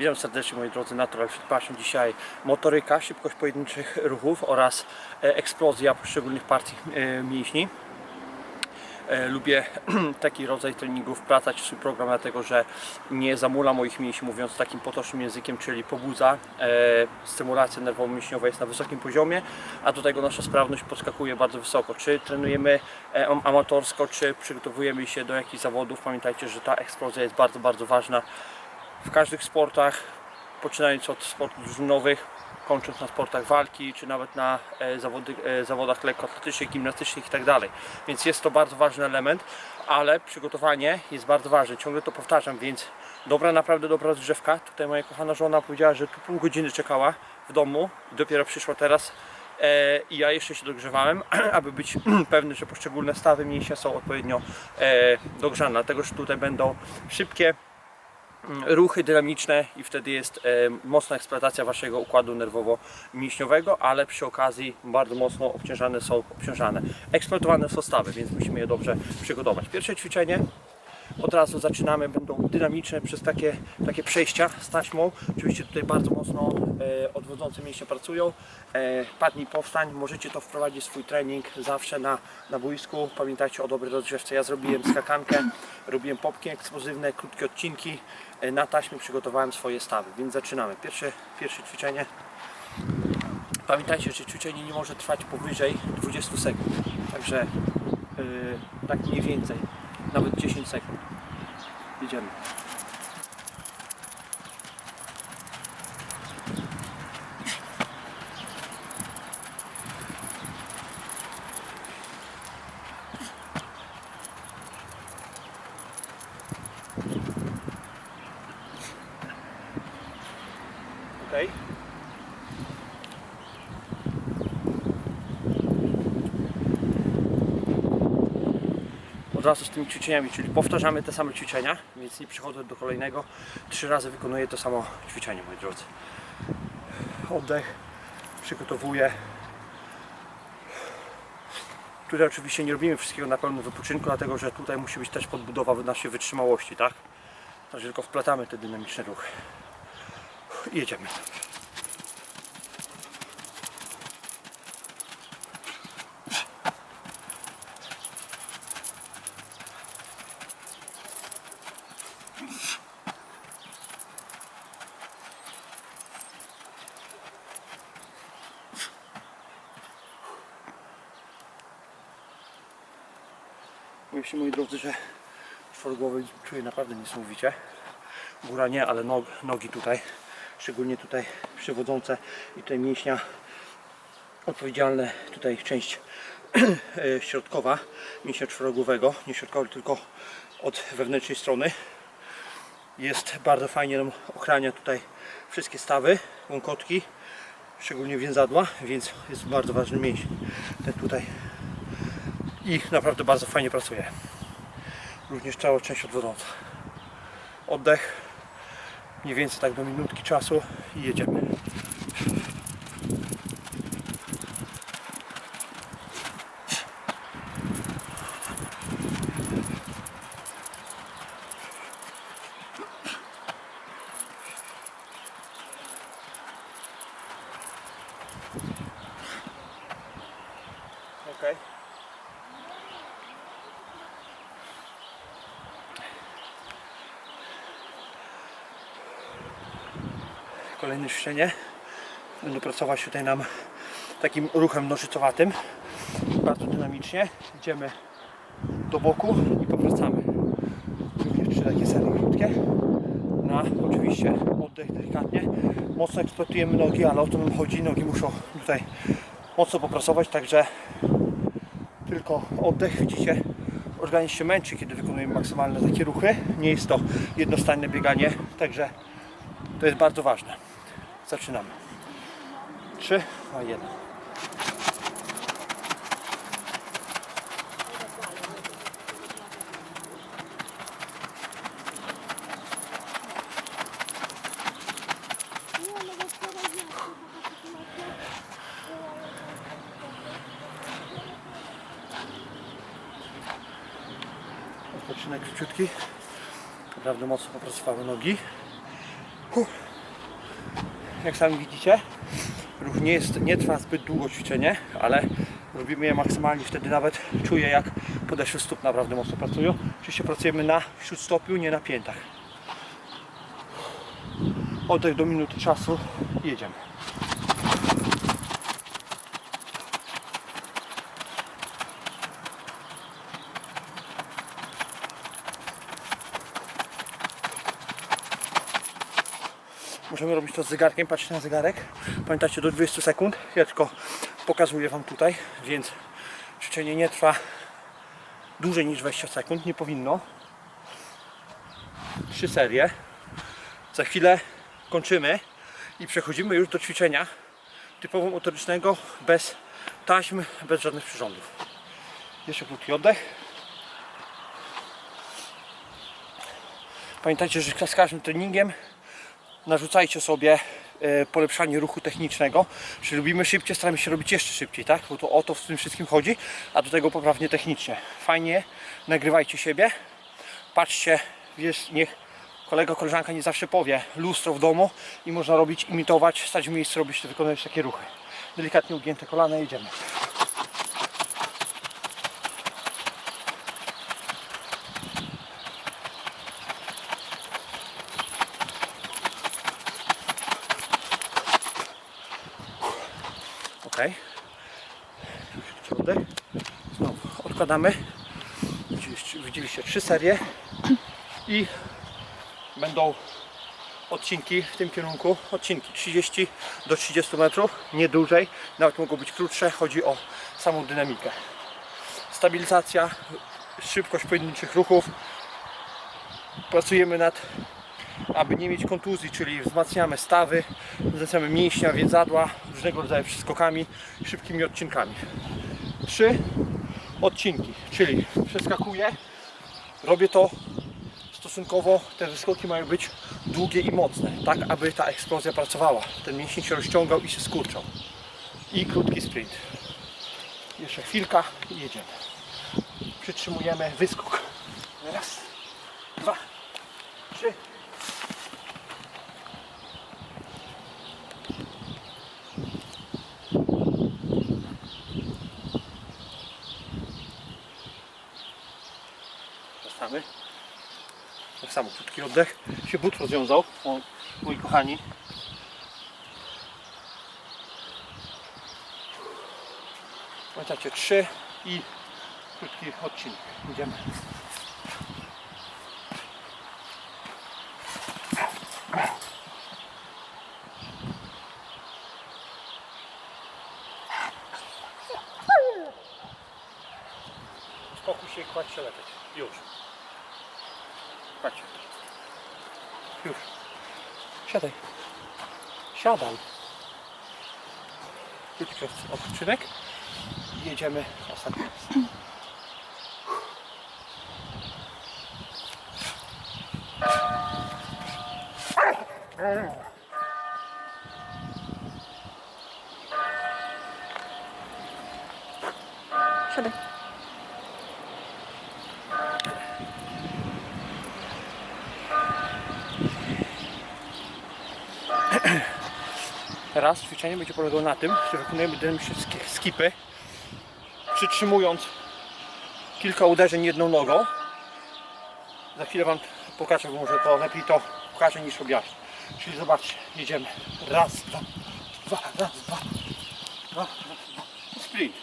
Witam serdecznie moi drodzy Natural Fit Passion. Dzisiaj motoryka, szybkość pojedynczych ruchów oraz e, eksplozja poszczególnych partii e, mięśni. E, Lubię taki rodzaj treningów w swój program, dlatego że nie zamula moich mięśni, mówiąc takim potocznym językiem, czyli pobudza. Stymulacja nerwowo-mięśniowa jest na wysokim poziomie, a do tego nasza sprawność podskakuje bardzo wysoko. Czy trenujemy am- amatorsko, czy przygotowujemy się do jakichś zawodów, pamiętajcie, że ta eksplozja jest bardzo, bardzo ważna w każdych sportach, poczynając od sportów drużynowych, kończąc na sportach walki, czy nawet na e, zawody, e, zawodach lekkoatletycznych, gimnastycznych itd. Więc jest to bardzo ważny element, ale przygotowanie jest bardzo ważne. Ciągle to powtarzam, więc dobra, naprawdę dobra rozgrzewka. Tutaj moja kochana żona powiedziała, że tu pół godziny czekała w domu i dopiero przyszła teraz. E, I ja jeszcze się dogrzewałem, aby być pewny, że poszczególne stawy mięśnia są odpowiednio dogrzane. Dlatego, że tutaj będą szybkie, ruchy dynamiczne i wtedy jest e, mocna eksploatacja waszego układu nerwowo-mięśniowego, ale przy okazji bardzo mocno obciążane są obciążane. Eksploatowane są stawy, więc musimy je dobrze przygotować. Pierwsze ćwiczenie od razu zaczynamy, będą dynamiczne przez takie, takie przejścia z taśmą. Oczywiście tutaj bardzo mocno e, odwodzące mięśnie pracują. E, padnij, powstań. Możecie to wprowadzić swój trening zawsze na, na boisku. Pamiętajcie o dobrej rozgrzewce. Ja zrobiłem skakankę, robiłem popki eksplozywne, krótkie odcinki. E, na taśmie przygotowałem swoje stawy, więc zaczynamy. Pierwsze, pierwsze ćwiczenie. Pamiętajcie, że ćwiczenie nie może trwać powyżej 20 sekund. Także yy, tak mniej więcej, nawet 10 sekund. Idziemy. Z tymi ćwiczeniami, czyli powtarzamy te same ćwiczenia, więc nie przechodzę do kolejnego. Trzy razy wykonuję to samo ćwiczenie, moi drodzy. Oddech, przygotowuję. Tutaj oczywiście nie robimy wszystkiego na pełnym wypoczynku, dlatego że tutaj musi być też podbudowa naszej wytrzymałości, tak? Także tylko wplatamy te dynamiczne ruchy. I jedziemy. Mówię się moi drodzy, że czworogłowy czuję naprawdę niesamowicie. Góra nie, ale nog, nogi tutaj, szczególnie tutaj przywodzące i tutaj mięśnia odpowiedzialne, tutaj część e, środkowa mięśnia czworogłowego, nie środkowy, tylko od wewnętrznej strony. Jest bardzo fajnie nam ochrania tutaj wszystkie stawy, łąkotki, szczególnie więzadła, więc jest bardzo ważny mięsień. Ten tutaj i naprawdę bardzo fajnie pracuje. Również cała część odwodząca. Oddech, mniej więcej tak do minutki czasu i jedziemy. Kolejne ćwiczenie. Będę pracować tutaj nam takim ruchem nożycowatym. Bardzo dynamicznie. Idziemy do boku i powracamy. Również trzy takie serie krótkie. Na oczywiście oddech delikatnie. Mocno eksploatujemy nogi, ale o to nam chodzi. Nogi muszą tutaj mocno popracować, także tylko oddech, widzicie, organizm się męczy, kiedy wykonujemy maksymalne takie ruchy. Nie jest to jednostajne bieganie, także to jest bardzo ważne. Zaczynamy. 3, 2, 1. Odpoczynek króciutki. Naprawdę mocno popracowały nogi. Huh. Jak sami widzicie, nie, jest, nie trwa zbyt długo ćwiczenie, ale robimy je maksymalnie, wtedy nawet czuję jak podeszwy stóp naprawdę mocno pracują. Oczywiście pracujemy na śródstopiu, nie na piętach. Oddech do minuty czasu jedziemy. Możemy robić to z zegarkiem, patrzcie na zegarek. Pamiętajcie do 20 sekund. Ja tylko pokazuję Wam tutaj, więc ćwiczenie nie trwa dłużej niż 20 sekund, nie powinno. Trzy serie. Za chwilę kończymy i przechodzimy już do ćwiczenia typowo motorycznego, bez taśm, bez żadnych przyrządów. Jeszcze krótki oddech. Pamiętajcie, że z każdym treningiem narzucajcie sobie e, polepszanie ruchu technicznego. Czyli lubimy szybciej, staramy się robić jeszcze szybciej, tak? Bo to o to w tym wszystkim chodzi, a do tego poprawnie technicznie. Fajnie, nagrywajcie siebie, patrzcie, wiesz, niech kolega, koleżanka nie zawsze powie lustro w domu i można robić, imitować, stać w miejscu, robić, wykonywać takie ruchy. Delikatnie ugięte kolana, jedziemy. Ok. Oddech. Znowu odkładamy. Widzieliście, trzy serie i będą odcinki w tym kierunku. Odcinki 30 do 30 metrów, nie dłużej, nawet mogą być krótsze. Chodzi o samą dynamikę. Stabilizacja, szybkość pojedynczych ruchów. Pracujemy nad aby nie mieć kontuzji, czyli wzmacniamy stawy, wzmacniamy mięśnia, więzadła, różnego rodzaju przeskokami, szybkimi odcinkami. Trzy odcinki, czyli przeskakuję, robię to stosunkowo, te wyskoki mają być długie i mocne, tak aby ta eksplozja pracowała, ten mięsień się rozciągał i się skurczał. I krótki sprint. Jeszcze chwilka i jedziemy. Przytrzymujemy wyskok. Raz, dwa, trzy, Wracamy. Tak samo, krótki oddech. Się but rozwiązał, o, moi kochani. Pamiętajcie, trzy i krótki odcinek. Idziemy. Spokój się, kładź się lepiej. Już. Się. Już. Siadaj. Siadaj. Krótki odpoczynek. Jedziemy ostatni raz. Siadaj. Teraz ćwiczenie będzie polegało na tym, że wykonujemy dynamiczne ski- skipy, przytrzymując kilka uderzeń jedną nogą. Za chwilę Wam pokażę, bo może to lepiej to pokażę niż objaśnię. Czyli zobaczcie, jedziemy. Raz, dwa, dwa, raz, dwa, dwa, dwa. Sprint.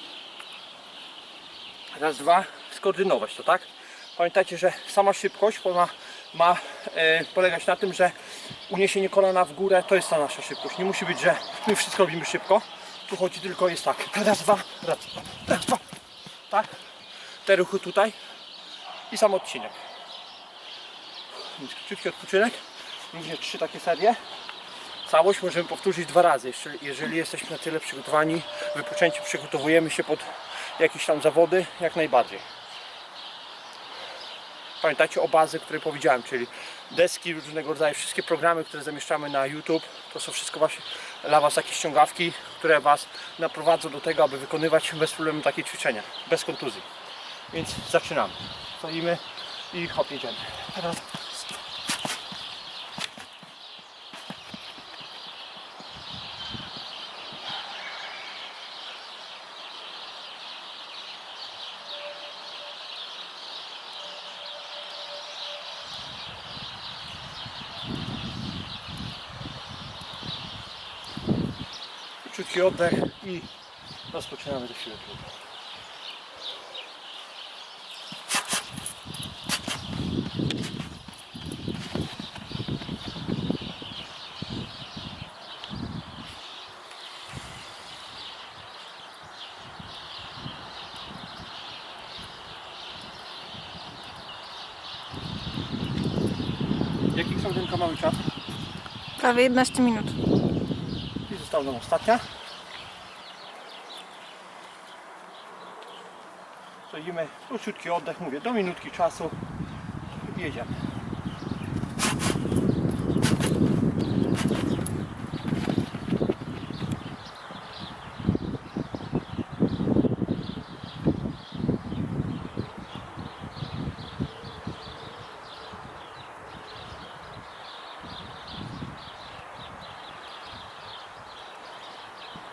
Raz, dwa, skoordynować to, tak? Pamiętajcie, że sama szybkość ma, ma e, polegać na tym, że uniesienie kolana w górę to jest ta nasza szybkość. Nie musi być, że my wszystko robimy szybko. Tu chodzi tylko jest tak. Raz, dwa, raz, dwa, raz, dwa. Tak? Te ruchy tutaj i sam odcinek. Więc króciutki odpoczynek. Również trzy takie serie. Całość możemy powtórzyć dwa razy, jeżeli jesteśmy na tyle przygotowani, wypoczęci, przygotowujemy się pod jakieś tam zawody, jak najbardziej. Pamiętajcie o bazy, które powiedziałem, czyli deski różnego rodzaju, wszystkie programy, które zamieszczamy na YouTube, to są wszystko właśnie dla Was takie ściągawki, które Was naprowadzą do tego, aby wykonywać bez problemu takie ćwiczenia, bez kontuzji. Więc zaczynamy. Stoimy i hop, jedziemy. Raz, krótki oddech i rozpoczynamy do siły klubu. Jaki są ten mały czas? Prawie 11 minut. I została nam ostatnia. Stoimy, króciutki oddech, mówię, do minutki czasu i jedziemy.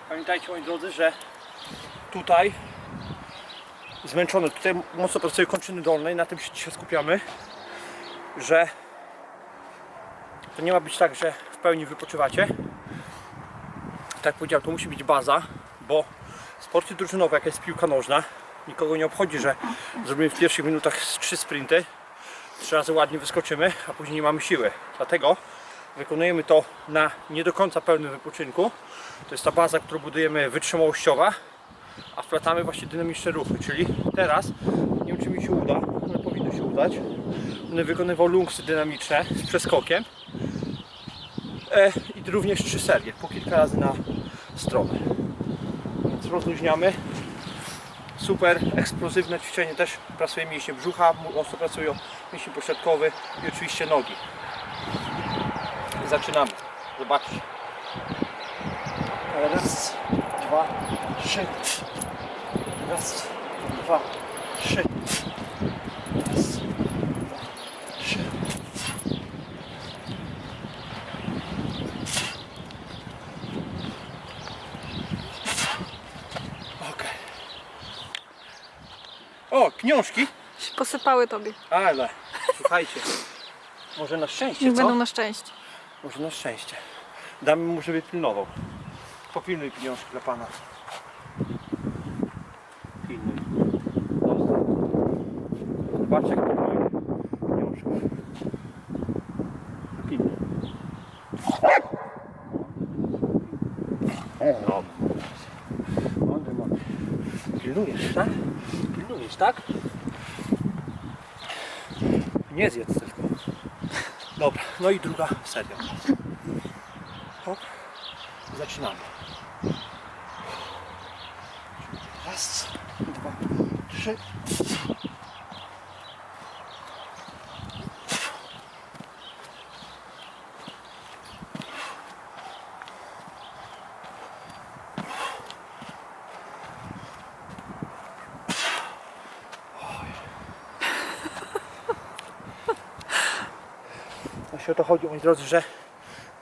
Pamiętajcie moi drodzy, że tutaj zmęczony, tutaj mocno pracuję kończyny dolne i na tym się dzisiaj skupiamy, że to nie ma być tak, że w pełni wypoczywacie. Tak jak powiedziałem, to musi być baza, bo w sporcie drużynowym, jak jest piłka nożna, nikogo nie obchodzi, że zrobimy w pierwszych minutach trzy sprinty, trzy razy ładnie wyskoczymy, a później nie mamy siły. Dlatego wykonujemy to na nie do końca pełnym wypoczynku. To jest ta baza, którą budujemy wytrzymałościowa, a wplatamy właśnie dynamiczne ruchy, czyli teraz, nie wiem czy mi się uda, ale powinno się udać, będę wykonywał lungsy dynamiczne z przeskokiem e, i również trzy serie, po kilka razy na stronę. Więc rozluźniamy. Super eksplozywne ćwiczenie też pracuje mięśnie brzucha, mocno pracują mięśnie pośrodkowy i oczywiście nogi. Zaczynamy. Zobaczcie. Raz, dwa, trzy. Raz, dwa, trzy. Raz, dwa, trzy. Okej. O, książki. Się posypały tobie. Ale, słuchajcie. Może na szczęście, Niech co? będą na szczęście. Może na szczęście. Damy mu, żeby pilnował. Popilnuj pieniążki dla pana. Pilnuj. Zobaczcie jak pieniążków. Pilnuj. No. Mądry, mądry. Pilnujesz, tak? Pilnujesz, tak? Nie zjedz tylko. Dobra, no i druga seria. Hop. Zaczynamy. Raz, dwa, trzy. Właśnie o to chodzi, moi drodzy, że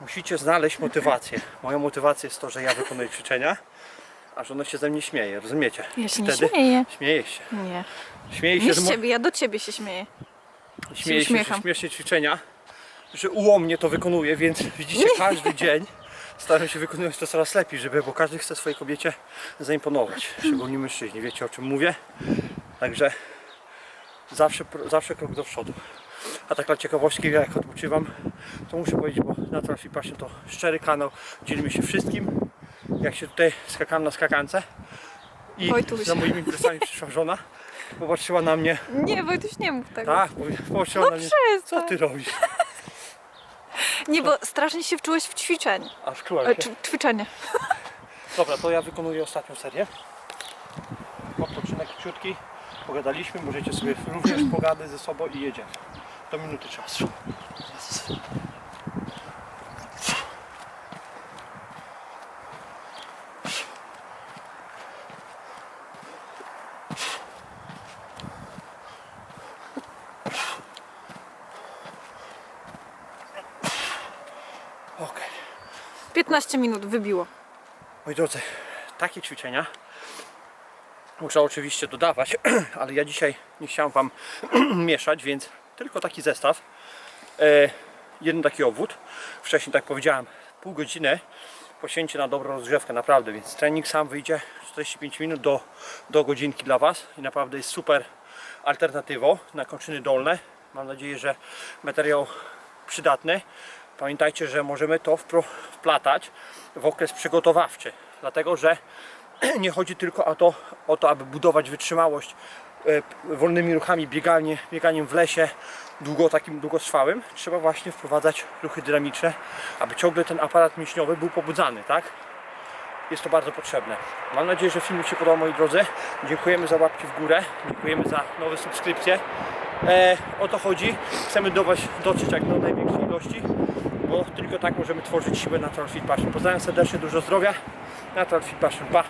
musicie znaleźć motywację. Moja motywacja jest to, że ja wykonuję ćwiczenia, a że ono się ze mnie śmieje, rozumiecie? Ja się nie Wtedy śmieję. Śmieje się. Nie. Śmieje się, Nie z mo- ciebie, ja do ciebie się śmieję. śmieje się, że śmiesznie ćwiczenia, że ułomnie to wykonuję, więc widzicie, każdy dzień staram się wykonywać to coraz lepiej, żeby, bo każdy chce swojej kobiecie zaimponować, szczególnie mężczyźni, wiecie o czym mówię? Także zawsze, pro- zawsze krok do przodu. A tak dla ciekawostki, ja jak odpoczywam, to muszę powiedzieć, bo Natural Fit Passion to szczery kanał, dzielimy się wszystkim. Jak się tutaj skakałem na skakance i Wojtuś. za moimi imprezami przyszła żona, popatrzyła na mnie, Nie, Wojtuś, nie mów tego. tak, popatrzyła No na mnie, przestań. co ty robisz? Nie, bo strasznie się wczułeś w ćwiczeń. A wczułem E, się. ć- ćwiczenie. Dobra, to ja wykonuję ostatnią serię. Odpoczynek króciutki. Pogadaliśmy, możecie sobie również pogadać ze sobą i jedziemy. Do minuty czasu. 15 minut wybiło. Moi drodzy, takie ćwiczenia muszę oczywiście dodawać, ale ja dzisiaj nie chciałem Wam mieszać, więc tylko taki zestaw. E, jeden taki obwód. Wcześniej, tak powiedziałem, pół godziny poświęci na dobrą rozgrzewkę, naprawdę, więc trening sam wyjdzie 45 minut do, do godzinki dla Was i naprawdę jest super alternatywą na kończyny dolne. Mam nadzieję, że materiał przydatny. Pamiętajcie, że możemy to wplatać w okres przygotowawczy, dlatego że nie chodzi tylko o to, o to aby budować wytrzymałość e, wolnymi ruchami, bieganie, bieganiem w lesie, długo takim długotrwałym. Trzeba właśnie wprowadzać ruchy dynamiczne, aby ciągle ten aparat mięśniowy był pobudzany, tak? Jest to bardzo potrzebne. Mam nadzieję, że filmik się podobał moi drodzy. Dziękujemy za łapki w górę, dziękujemy za nowe subskrypcje. E, o to chodzi. Chcemy do Was dotrzeć jak do największej ilości, bo tylko tak możemy tworzyć siłę Natural Fit Passion. Pozdrawiam serdecznie, dużo zdrowia. Natural Fit Passion, pa!